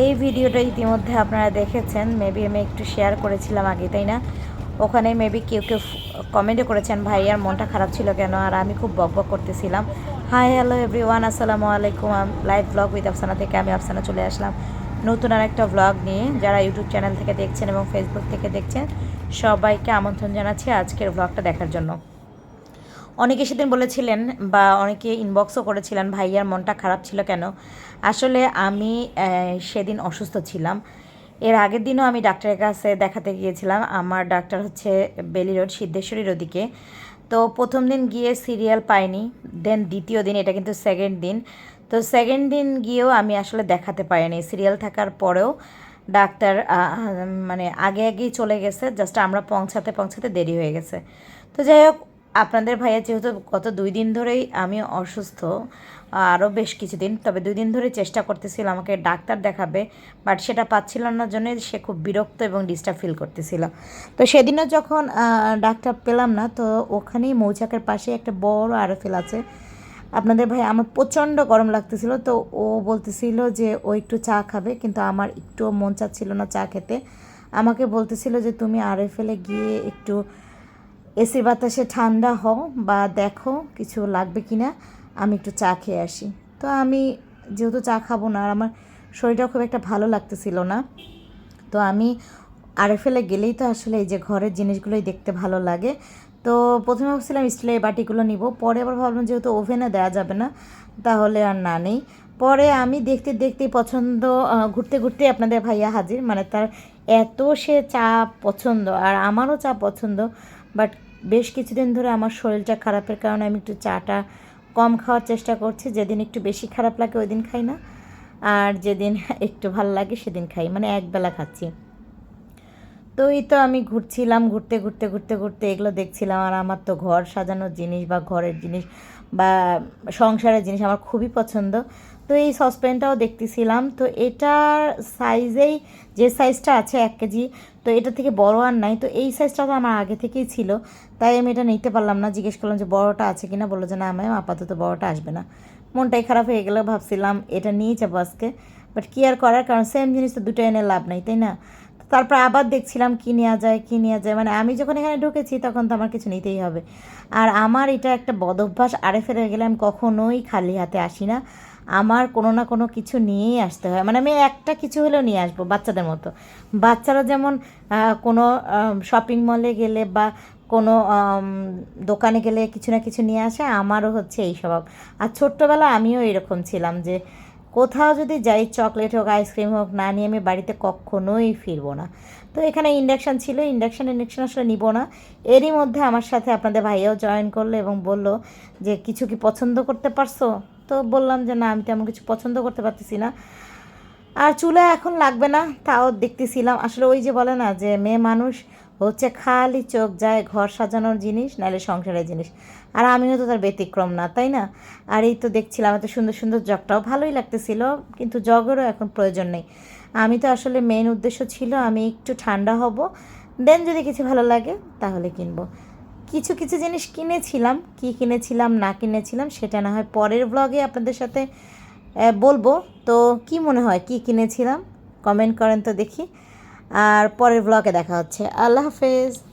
এই ভিডিওটা ইতিমধ্যে আপনারা দেখেছেন। মেবি আমি একটু শেয়ার করেছিলাম আগে, তাই না? ওখানে মেবি কেউ কেউ কমেন্টও করেছেন ভাইয়ার মনটা খারাপ ছিল কেন? আর আমি খুব বক বক করতেছিলাম। হাই হ্যালো এভরিওয়ান আসসালামু আলাইকুম। লাইভ ব্লগ উইথ আফসানা থেকে আমি আফসানা চলে আসলাম। নতুন আর একটা ব্লগ নিয়ে যারা ইউটিউব চ্যানেল থেকে দেখছেন এবং ফেসবুক থেকে দেখছেন, সবাইকে আমন্ত্রণ জানাচ্ছি আজকের ব্লগটা দেখার জন্য। অনেকে সেদিন বলেছিলেন বা অনেকে ইনবক্সও করেছিলেন, ভাইয়ার মনটা খারাপ ছিল কেন? আসলে আমি সেদিন অসুস্থ ছিলাম। এর আগের দিনও আমি ডাক্তারের কাছে দেখাতে গিয়েছিলাম। আমার ডাক্তার হচ্ছে বেলি রোড, সিদ্ধেশ্বরীর ওদিকে। তো প্রথম দিন গিয়ে সিরিয়াল পাইনি দেন দ্বিতীয় দিন, এটা কিন্তু সেকেন্ড দিন। তো সেকেন্ড দিন গিয়েও আমি আসলে দেখাতে পারিনি। সিরিয়াল থাকার পরেও ডাক্তার মানে আগে আগেই চলে গেছে জাস্ট আমরা পৌঁছাতে পৌঁছাতে দেরি হয়ে গেছে। তো যাই হোক আপনাদের ভাইয়া যেহেতু গত দুই দিন ধরেই আমি অসুস্থ, আরও বেশ কিছুদিন, তবে দুই দিন ধরে চেষ্টা করতেছিল আমাকে ডাক্তার দেখাবে, বাট সেটা পাচ্ছিল না জন্য সে খুব বিরক্ত এবং ডিস্টার্ব ফিল করতেছিল। তো সেদিনও যখন ডাক্তার পেলাম না, তো ওখানেই মৌচাকের পাশে একটা বড় আরফেল আছে। আপনাদের ভাই আমার প্রচণ্ড গরম লাগতেছিল, তো ও বলতেছিল যে ও একটু চা খাবে, কিন্তু আমার একটুও মন চাচ্ছিল না চা খেতে। আমাকে বলতেছিল যে তুমি আরএফএলে গিয়ে একটু এসি বাতাসে ঠান্ডা হও বা দেখো কিছু লাগবে কি না আমি একটু চা খেয়ে আসি। তো আমি যেহেতু চা খাব না, আর আমার শরীরটা খুব একটা ভালো লাগতেছিল না, তো আমি আরএফএলে গেলেই তো আসলে এই যে ঘরের জিনিসগুলোই দেখতে ভালো লাগে। তো প্রথমে ভাবছিলাম স্টিলের বাটিগুলো নিব, পরে আবার ভাবলাম যেহেতু ওভেনে দেওয়া যাবে না, তাহলে আর না নেই। পরে আমি দেখতে দেখতেই পছন্দ ঘুরতে ঘুরতে আপনাদের ভাইয়া হাজির মানে তার এত সে চা পছন্দ, আর আমারও চা পছন্দ বাট বেশ কিছুদিন ধরে আমার শরীরটা খারাপের কারণে আমি একটু চাটা কম খাওয়ার চেষ্টা করছি। যেদিন একটু বেশি খারাপ লাগে ওই দিন খাই না। আর যেদিন একটু ভালো লাগে সেদিন খাই। মানে একবেলা খাচ্ছি। তো এই তো আমি ঘুরছিলাম, ঘুরতে ঘুরতে ঘুরতে ঘুরতে এগুলো দেখছিলাম। আর আমার তো ঘর সাজানোর জিনিস বা ঘরের জিনিস বা সংসারের জিনিস আমার খুবই পছন্দ। তো এই সসপ্যানটাও দেখতেছিলাম। তো এটার সাইজেই যে সাইজটা আছে এক কেজি, তো এটা থেকে বড় আর নাই। তো এই সাইজটা তো আমার আগে থেকেই ছিল। তাই আমি এটা নিতে পারলাম না। জিজ্ঞেস করলাম যে বড়টা আছে কিনা? বলল যে না ম্যাম আপাতত বড়টা আসবে না। মনটাই খারাপ হয়ে গেলো। ভাবছিলাম এটা নিয়ে যাব আজকে। বাট কি আর করার? কারণ সেম জিনিস তো দুটো এনে লাভ নাই, তাই না? তারপর আবার দেখছিলাম কি নেওয়া যায়, কি নেওয়া যায়। মানে আমি যখন এখানে ঢুকেছি তখন তো আমার কিছু নিতেই হবে। আর আমার এটা একটা বদ অভ্যাস আরে ফেরে গেলে আমি কখনোই খালি হাতে আসি না। আমার কোনো না কোনো কিছু নিয়েই আসতে হয়। মানে আমি একটা কিছু হলেও নিয়ে আসব বাচ্চাদের মতো। বাচ্চারা যেমন কোনো শপিং মলে গেলে বা কোনো দোকানে গেলে কিছু না কিছু নিয়ে আসে, আমারও হচ্ছে এই স্বভাব। আর ছোট্টবেলা আমিও এরকম ছিলাম যে কোথাও যদি যাই, চকলেট হোক, আইসক্রিম হোক, না নিয়ে আমি বাড়িতে কখনোই ফিরবো না। তো এখানে ইন্ডাকশান ছিল ইন্ডাকশান ইন্ডাকশান আসলে নিব না। এরই মধ্যে আমার সাথে আপনাদের ভাইয়াও জয়েন করল এবং বলল যে, কিছু কি পছন্দ করতে পারছ? তো বললাম যে, না, আমি তেমন কিছু পছন্দ করতে পারতেছি না। আর চুলা এখন লাগবে না, তাও দেখতেছিলাম। আসলে ওই যে বলে না যে, মেয়ে মানুষ হচ্ছে খালি চোখ যায়, ঘর সাজানোর জিনিস, নাহলে সংসারের জিনিস। আর আমিও তো তার ব্যতিক্রম না, তাই না? আর এই তো দেখছিলাম, এত সুন্দর সুন্দর জগটাও ভালোই লাগতেছিল, কিন্তু জগেরও এখন প্রয়োজন নেই। আমি তো আসলে মেন উদ্দেশ্য ছিল আমি একটু ঠান্ডা হব দেন যদি কিছু ভালো লাগে তাহলে কিনবো। কিছু কিছু জিনিস কিনেছিলাম, কি কিনেছিলাম, না কিনেছিলাম, সেটা না হয় পরের ব্লগে আপনাদের সাথে বলব। তো কি মনে হয়, কি কিনেছিলাম? কমেন্ট করেন তো দেখি। আর পরের ব্লগে দেখা হচ্ছে। আল্লাহ হাফেজ।